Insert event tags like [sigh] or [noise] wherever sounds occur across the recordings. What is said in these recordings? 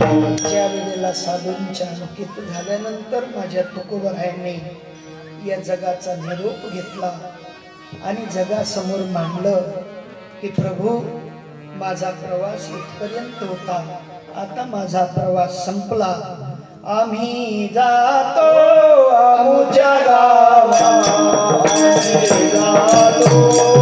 ज्या वेळेला साधूंच्या अंकित झाल्यानंतर माझ्या तुकोबरायांनी या जगाचा निरोप घेतला आणि जगासमोर मांडलं की प्रभू माझा प्रवास इथपर्यंत होता. आता माझा प्रवास संपला. आम्ही जातो आमच्या गावा जातो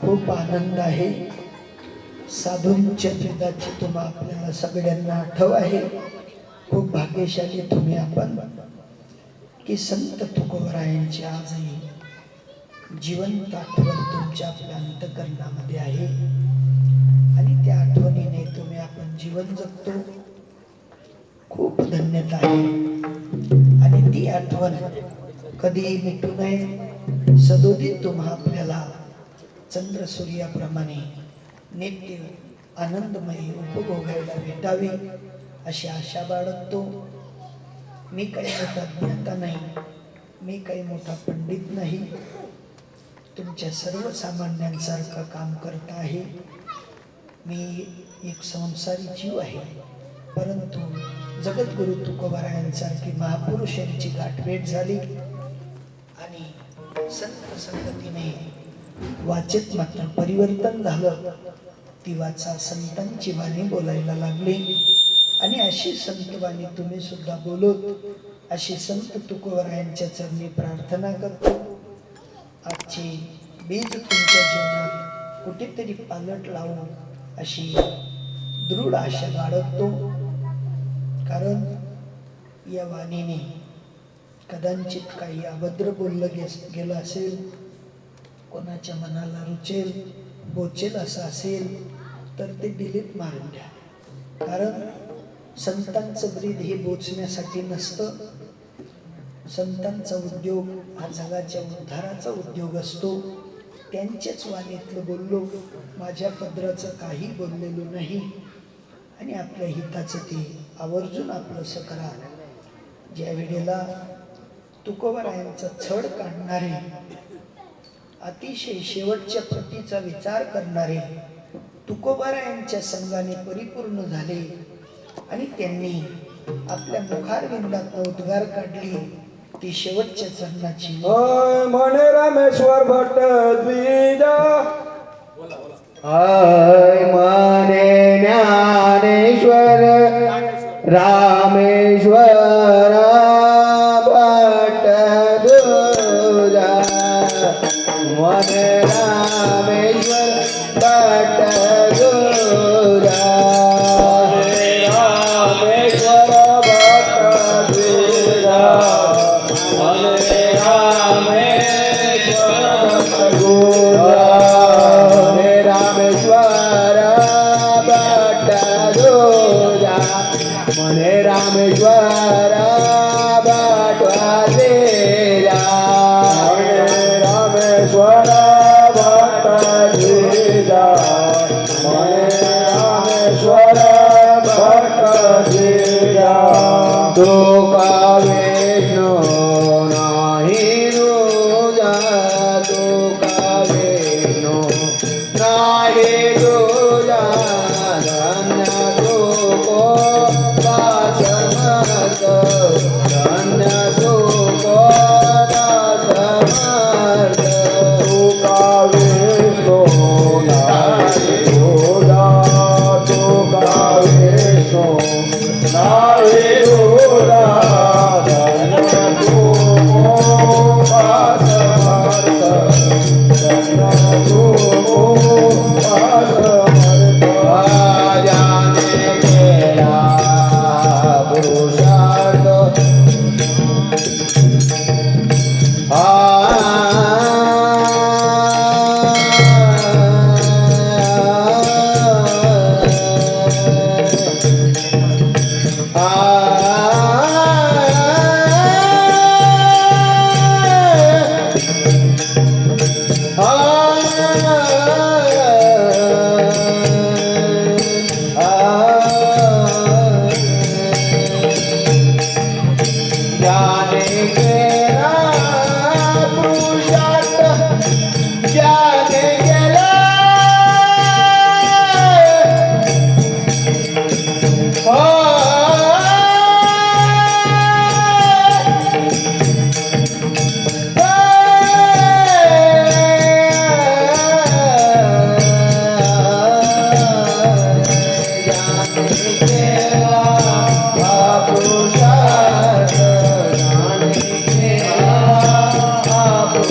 खूप आनंद आहे. साधूंच्या भेदाची तुम्हा सगळ्यांना आठव आहे. खूप भाग्यशाली तुम्ही आपण. की संत तुकोबरायांची आजही जिवंत आठवण तुमच्या आपल्या अंतकरणामध्ये आहे. आणि त्या आठवणीने तुम्ही आपण जीवन जगतो. खूप धन्यता आहे. आणि ती आठवण कधीही मिटू नये. सदोदित तुम्हा आपल्याला चंद्र सूर्याप्रमाणे नित्य आनंदमयी उपभोगायला भेटावी अशी आशा बाळगतो. मी काही मोठा ज्ञाता नाही. मी काही मोठा पंडित नाही. तुमच्या सर्वसामान्यांसारखं काम करत आहे. मी एक संसारी जीव आहे. परंतु जगद्गुरु तुकोबारायांसारखी महापुरुषांची गाठभेट झाली आणि संत संगतीने वाचेत मात्र परिवर्तन झालं. ती वाचा संतांची वाणी बोलायला लागली. आणि अशी संतवाणी तुम्ही सुद्धा बोलत अशी संत तुकोबारायांच्या चरणी प्रार्थना करतो. आजचे बीज तुमच्या जीवनात कुठेतरी पालट लावून अशी दृढ आशा बाळगतो कारण या वाणीने कदाचित काही अभद्र बोललं गे गेलं असेल कोणाच्या मनाला रुचेल बोचेल असं असेल तर ते डिलीट मारून द्या कारण संतांचं ब्रीद हे बोचण्यासाठी नसतं. संतांचा उद्योग हा जगाच्या उद्धाराचा उद्योग असतो. त्यांच्याच वाणीतलं बोललो माझ्या पदराचं काही बोललेलो नाही. आणि आपल्या हिताचं ते आवर्जून आपलंसं करा. ज्या वेळेला तुकोबरायांचा छड काढणारे अतिशय शेवटच्या प्रतीचा विचार करणारे तुकोबारायांच्या संघाने परिपूर्ण झाले आणि त्यांनी आपल्या मुखारविंदात उद्गार काढली ती शेवटच्या चरणाची. म्हणे रामेश्वर भट्ट द्विजा. अय मने रामेश्वर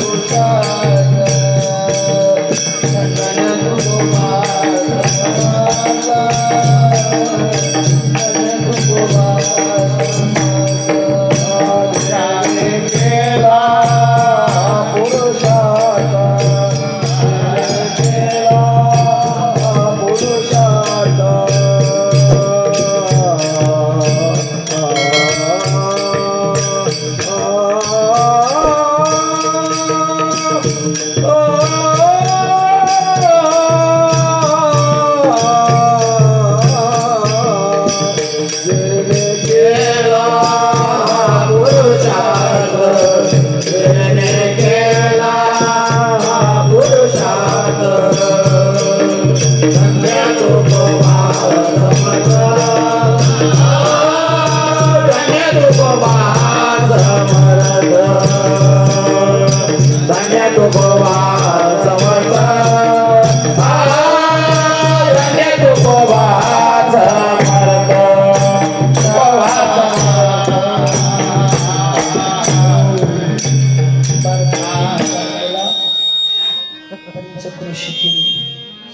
Bye. Yeah.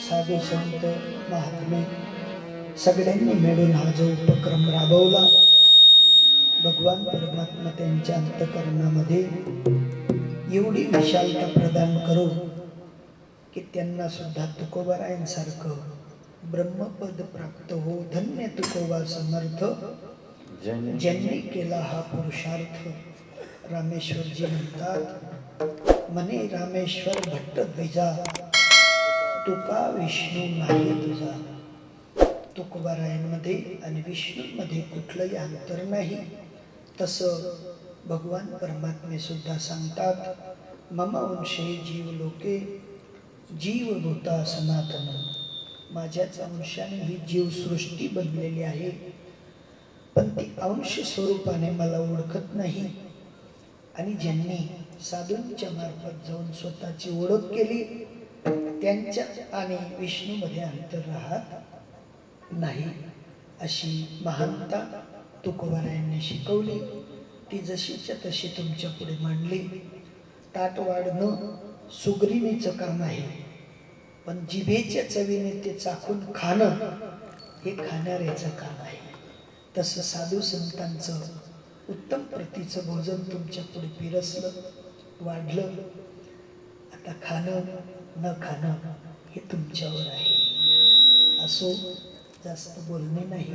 साधू संत महात्मे सगळ्यांनी मिळून हा जो उपक्रम राबवला भगवान परमात्मा त्यांच्या अंतकरणामध्ये एवढी विशालता प्रदान करो की त्यांना सुद्धा तुकोबारायांसारखं ब्रह्मपद प्राप्त हो धन्य तुकोबा समर्थ ज्यांनी केला हा पुरुषार्थ रामेश्वरजी म्हणतात मने रामेश्वर भट्ट द्विजा तुका विष्णू नाही तुझा? तुकोबारायांमध्ये आणि विष्णूमध्ये कुठलंही अंतर नाही. तसं भगवान परमात्मेसुद्धा सांगतात मम अंशे जीव लोके जीव भूता सनातन. माझ्याच अंशाने ही जीवसृष्टी बनलेली आहे. पण ती अंश स्वरूपाने मला ओळखत नाही. आणि ज्यांनी साधूंच्या मार्फत जाऊन स्वतःची ओळख केली. त्यांच्या आणि विष्णूमध्ये अंतर राहत नाही अशी महानता तुकोबारायांनी शिकवली. ती जशीच्या तशी तुमच्यापुढे मांडली. ताट वाढणं सुगरिणीचं काम आहे पण जिभेच्या चवीने ते चाखून खाणं हे खाणाऱ्याचं काम आहे. तसं साधू संतांचं उत्तम प्रतीचं भोजन तुमच्यापुढे पिरसलं. वाढलं आता खाणं न खाणं हे तुमच्यावर आहे. असो जास्त बोलणे नाही.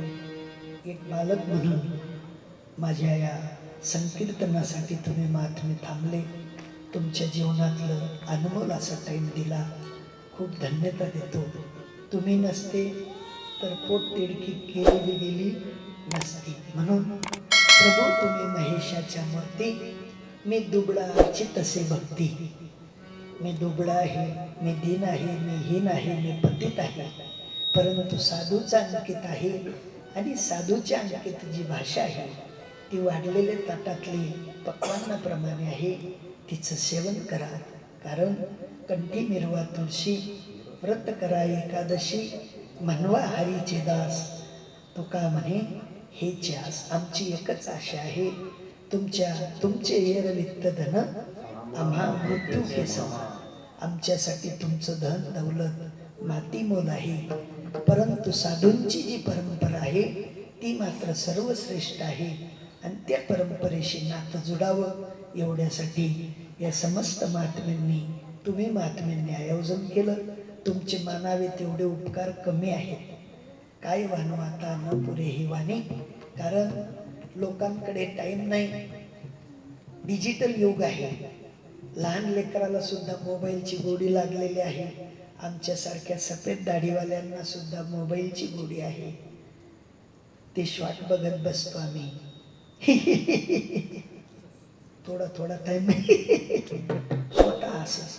एक बालक म्हणून माझ्या या संकीर्तनासाठी तुम्ही महात्मे थांबले. तुमच्या जीवनातलं अनमोल असा टाईम दिला. खूप धन्यता देतो. तुम्ही नसते तर पोट तिडकी केलेली गेली नसती. म्हणून प्रभू तुम्ही महेशाच्या मूर्ती मी दुबळाची तसे भक्ती. मी दुबळा आहे मी दीन आहे मी हीन आहे मी पतित आहे. परंतु साधूचा अंकित आहे आणि साधूच्या अंकित जी भाषा आहे ती वाढलेल्या ताटातली पक्वान्नाप्रमाणे आहे. तिचं सेवन करा कारण कंठी मिरवा तुळशी व्रत करा एकादशी म्हणवा हरीचे दास. तुका म्हणे हे च्यास आमची एकच आशा आहे तुमच्या तुमचे एरवित्त धन आम्हा मृत्यू हे समान. आमच्यासाठी तुमचं धन दौलत माती मोल आहे. परंतु साधूंची जी परंपरा आहे ती मात्र सर्वश्रेष्ठ आहे. आणि त्या परंपरेशी नातं जुडावं एवढ्यासाठी या समस्त महात्म्यांनी तुम्ही महात्म्यांनी आयोजन केलं. तुमचे मानावे तेवढे उपकार कमी आहेत. काय वानो आता न पुरे ही वाणी? कारण लोकांकडे टाइम नाही. डिजिटल युग आहे. लहान लेकराला सुद्धा मोबाईलची गोडी लागलेली आहे. आमच्यासारख्या सफेद दाढीवाल्यांना सुद्धा मोबाईलची गोडी आहे. ते शॉट बघत बसतो आम्ही. [laughs] थोडा थोडा टाइम [laughs] छोटा असंच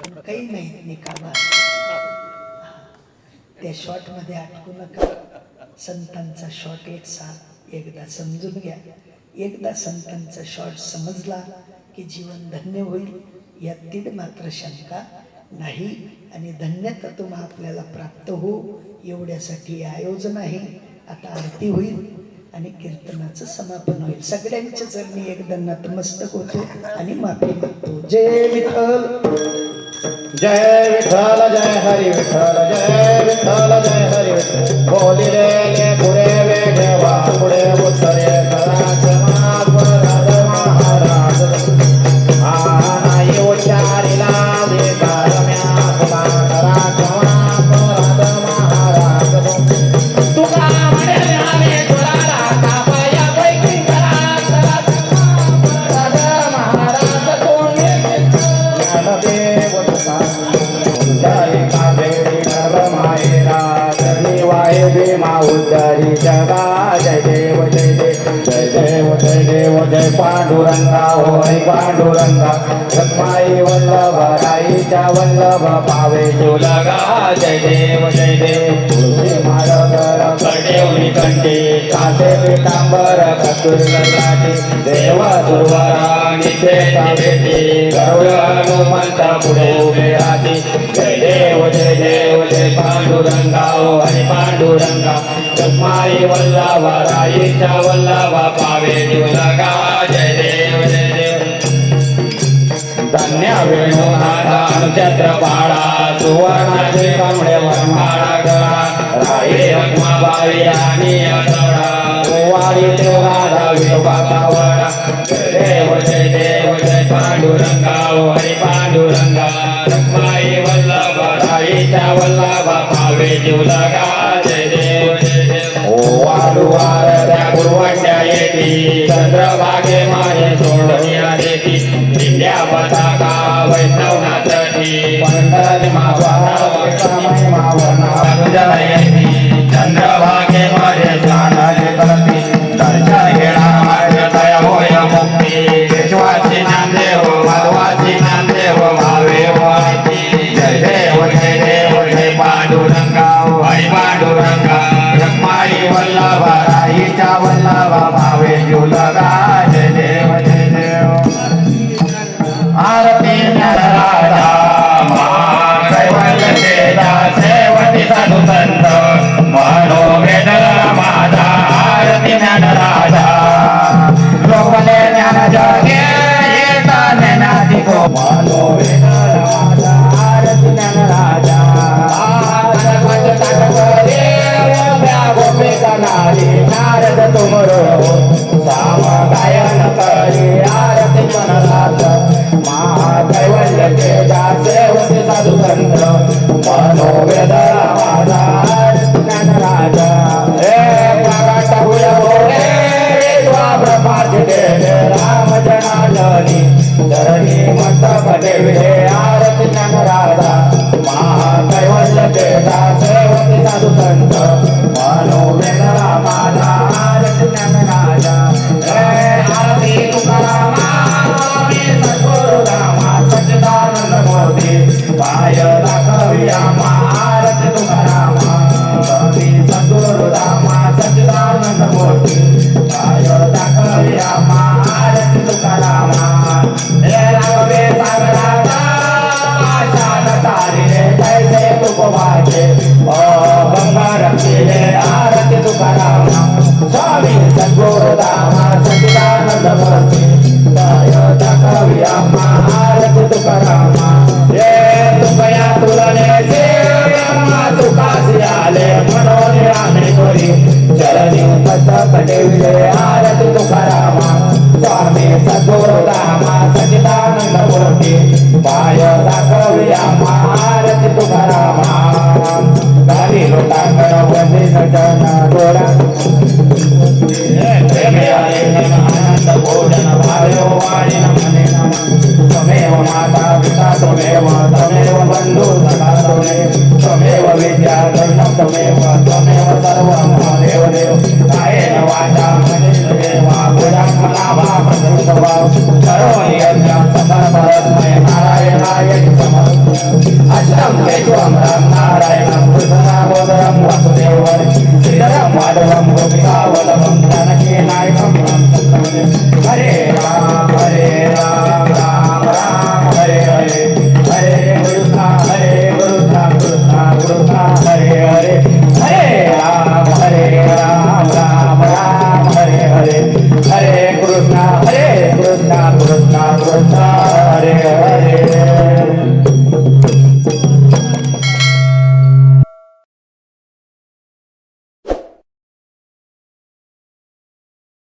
पण काही नाही. निकामा त्या शॉटमध्ये अटकू नका. संतांचा शॉट एक साथ. एकदा समजून घ्या. एकदा संतांचा शॉट समजला की जीवन धन्य होईल यात तीड मात्र शंका नाही. आणि धन्यता तुम्हा आपल्याला प्राप्त हो एवढ्यासाठी आयोजन आहे. आता आरती होईल आणि कीर्तनाचं समापन होईल. सगळ्यांच्या चरणी एकदा नतमस्तक होतो आणि माफी मागतो. जय विठ्ठल. जय विठ्ठल जय हरी विठ्ठल जय विठ्ठल जय पांडुरंगा रत्माई वल्लभ राईच्या वल्लभ पावे तुलगा जय देव जय देव. तुळशी माळगर कटेवणी कंठी कासे पितांबर कस्तुर देव दुर्वरा नित्य भेटी गरुड हनुमंत पुढे उभे राहते. जय देव जय देव जय पांडुरंगा ओ हरी पांडुरंगा. जगमाई वल्लभ राईच्या वल्लभ पावे तुलगा धन्य वेणुनाथा नक्षत्र बाळा सुवर्णाचे कांबळे वरमाळा गळा राई रखमाबाई आणि अडळा गोवारी देवराधा विरोबाचा वडा देव जय देव जय पांडुरंगा हरी पांडुरंगा. रखमाई वल्लभा राईच्या वल्लभा भावे जीवला गा जय देव जय देव ओ वारुवार त्या गुरुवंड्या येती. चंद्रभागे विद्या पताका मावा चंद्रभागे मारे नारद तुमरो साम गायन करी आरती मनरात महाकैवल्य ते दासे होते साधू संत मनोवेद माझा ज्ञानराज. हे प्रकाश हुया भोले प्रभात देवे राम जनाली धरणी मत बने కైకోం నారాయణం కృష్ణావతరం వసుదేవం శ్రీధరం మాధవం గోపికావలవం తనకే నాయ